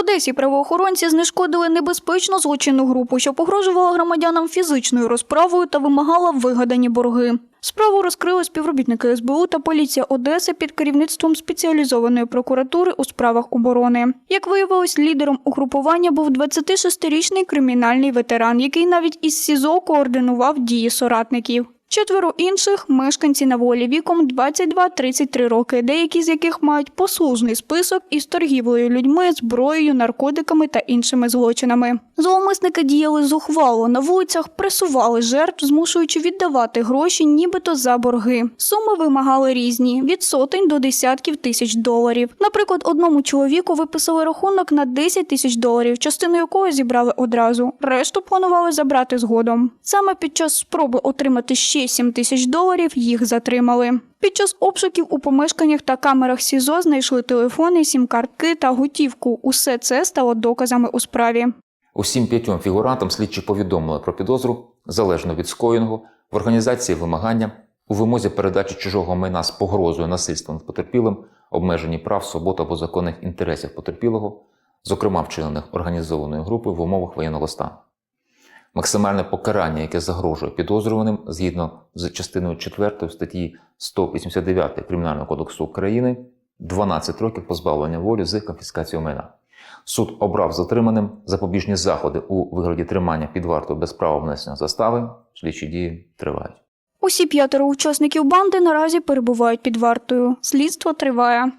Одесі правоохоронці знешкодили небезпечну злочинну групу, що погрожувала громадянам фізичною розправою та вимагала вигадані борги. Справу розкрили співробітники СБУ та поліція Одеси під керівництвом спеціалізованої прокуратури у справах оборони. Як виявилось, лідером угрупування був 26-річний кримінальний ветеран, який навіть із СІЗО координував дії соратників. Четверо інших мешканці на волі віком 22-33 роки, деякі з яких мають послужний список із торгівлею людьми, зброєю, наркотиками та іншими злочинами. Зловмисники діяли зухвало на вулицях, пресували жертв, змушуючи віддавати гроші, нібито за борги. Суми вимагали різні від сотень до десятків тисяч доларів. Наприклад, одному чоловіку виписали рахунок на 10 тисяч доларів, частину якого зібрали одразу. Решту планували забрати згодом. Саме під час спроби отримати ще 7 тисяч доларів їх затримали. Під час обшуків у помешканнях та камерах СІЗО знайшли телефони, сім-картки та готівку. Усе це стало доказами у справі. Усім п'ятьом фігурантам слідчі повідомили про підозру залежно від скоєного в організації вимагання, у вимозі передачі чужого майна з погрозою насильством над потерпілим, обмеженні прав, свобод або законних інтересів потерпілого, зокрема вчинених організованою групою в умовах воєнного стану. Максимальне покарання, яке загрожує підозрюваним згідно з частиною 4 статті 189 Кримінального кодексу України 12 років позбавлення волі з конфіскацією майна. Суд обрав затриманим запобіжні заходи у вигляді тримання під вартою без права внесення застави. Слідчі дії тривають. Усі п'ятеро учасників банди наразі перебувають під вартою. Слідство триває.